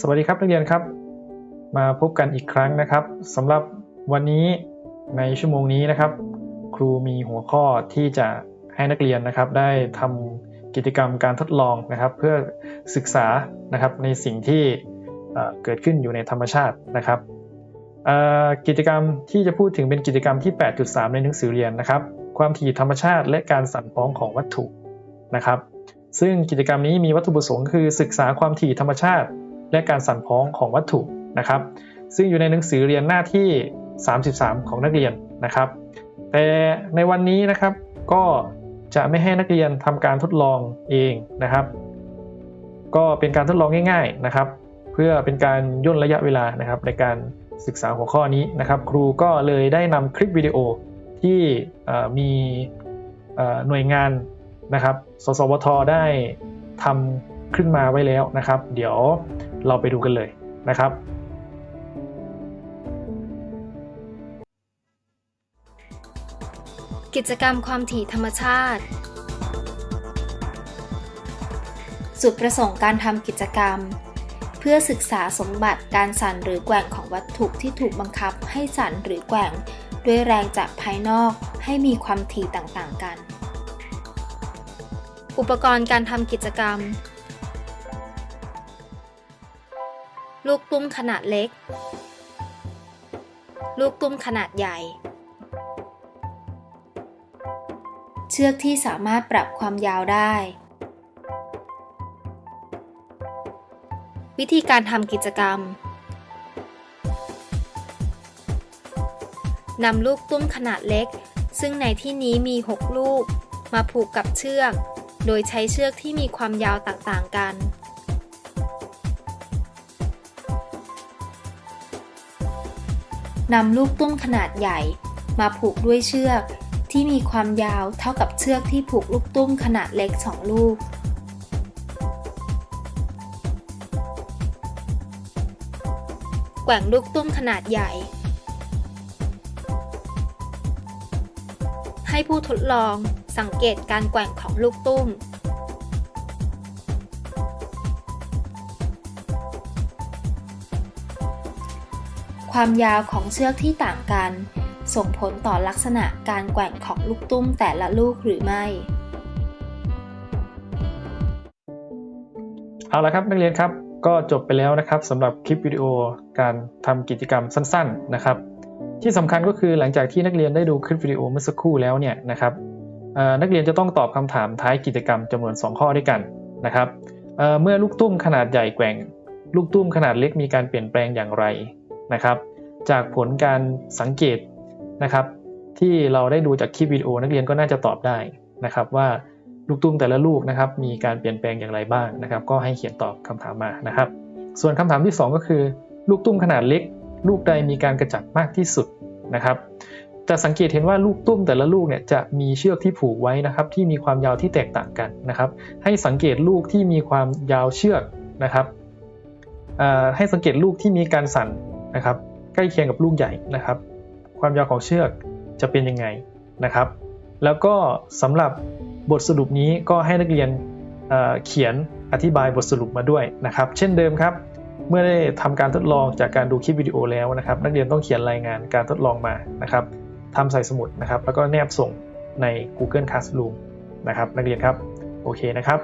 สวัสดีครับนักเรียนครับ มาพบกันอีกครั้งนะครับสำหรับวันนี้ในชั่วโมงนี้นะครับ ครูมีหัวข้อที่จะให้นักเรียนนะครับ ได้ทำกิจกรรมการทดลองนะครับ เพื่อศึกษานะครับในสิ่งที่เกิดขึ้นอยู่ในธรรมชาตินะครับกิจกรรมที่จะพูดถึงเป็นกิจกรรมที่ 8.3 ในหนังสือเรียนนะครับ ความถี่ธรรมชาติและการสั่นพ้องของวัตถุนะครับ ซึ่งกิจกรรมนี้มีวัตถุประสงค์คือศึกษาความถี่ธรรมชาติ และการสั่นพ้องของวัตถุนะครับ ซึ่งอยู่ในหนังสือเรียนหน้าที่ 33 ของนักเรียนนะครับ แต่ในวันนี้นะครับก็จะไม่ให้นักเรียนทำการทดลองเองนะครับ ก็เป็นการทดลองง่าย ๆนะครับ เพื่อเป็นการย่นระยะเวลานะครับ ในการศึกษาหัวข้อนี้นะครับ ครูก็เลยได้นำคลิปวิดีโอที่มีหน่วยงานนะครับ สสวทได้ทำขึ้นมาไว้แล้วนะครับ เดี๋ยว เราไปดูกันเลยนะครับ กิจกรรมความถี่ธรรมชาติ จุดประสงค์การทำกิจกรรม เพื่อศึกษาสมบัติการสั่นหรือแกว่งของวัตถุที่ถูกบังคับให้สั่นหรือแกว่ง ด้วยแรงจากภายนอกให้มีความถี่ต่างๆกัน อุปกรณ์การทำกิจกรรม ลูกตุ้มขนาดเล็ก ลูกตุ้มขนาดใหญ่ เชือกที่สามารถปรับความยาวได้ วิธีการทำกิจกรรมนำลูกตุ้มขนาดเล็ก ซึ่งในที่นี้มี 6 ลูก มาผูกกับเชือก โดยใช้เชือกที่มีความยาวต่างๆกัน นำลูกตุ้มขนาดใหญ่ มาผูกด้วยเชือก ที่มีความยาวเท่ากับเชือกที่ผูกลูกตุ้มขนาดเล็ก2ลูก แกว่งลูกตุ้มขนาดใหญ่ ให้ผู้ทดลองสังเกตการแกว่งของลูกตุ้ม ความยาวของเชือกที่ต่างกัน ส่งผลต่อลักษณะการแกว่งของลูกตุ้มแต่ละลูกหรือไม่ เอาละครับนักเรียนครับก็จบไปแล้วนะครับสำหรับคลิปวิดีโอการทำกิจกรรมสั้น ๆนะครับ ที่สำคัญก็คือหลังจากที่นักเรียนได้ดูคลิปวิดีโอเมื่อสักครู่แล้วเนี่ยนะครับนักเรียนจะต้องตอบคำถามท้ายกิจกรรมจำนวน 2 ข้อด้วยกันนะครับเเมื่อลูกตุ้มขนาดใหญ่แกว่ง ลูกตุ้มขนาดเล็กมีการเปลี่ยนแปลงอย่างไร นะครับ จากผลการสังเกตนะครับ ที่เราได้ดูจากคลิปวิดีโอนักเรียนก็น่าจะตอบได้นะครับ ว่าลูกตุ้มแต่ละลูกนะครับ มีการเปลี่ยนแปลงอย่างไรบ้างนะครับ ก็ให้เขียนตอบคำถามมานะครับ ส่วนคำถามที่ 2 ก็คือ ลูกตุ้มขนาดเล็ก ลูกใดมีการกระจัดมากที่สุดนะครับจะสังเกตเห็นว่าลูกตุ้มแต่ละลูกเนี่ยจะมีเชือกที่ผูกไว้นะครับ ที่มีความยาวที่แตกต่างกันนะครับ ให้สังเกตลูกที่มีความยาวเชือกนะครับให้สังเกตลูกที่มีการสั่น นะครับใกล้เคียงกับลูกใหญ่นะครับ ความยาวของเชือกจะเป็นยังไงนะครับ แล้วก็สำหรับบทสรุปนี้ก็ให้นักเรียนเเขียนอธิบายบทสรุปมาด้วยนะครับ เช่นเดิมครับ เมื่อได้ทำการทดลองจากการดูคลิปวิดีโอแล้วนะครับ นักเรียนต้องเขียนรายงานการทดลองมานะครับทำใส่สมุดนะครับ แล้วก็แนบส่งใน Google Classroom นะครับ นักเรียนครับ โอเคนะครับ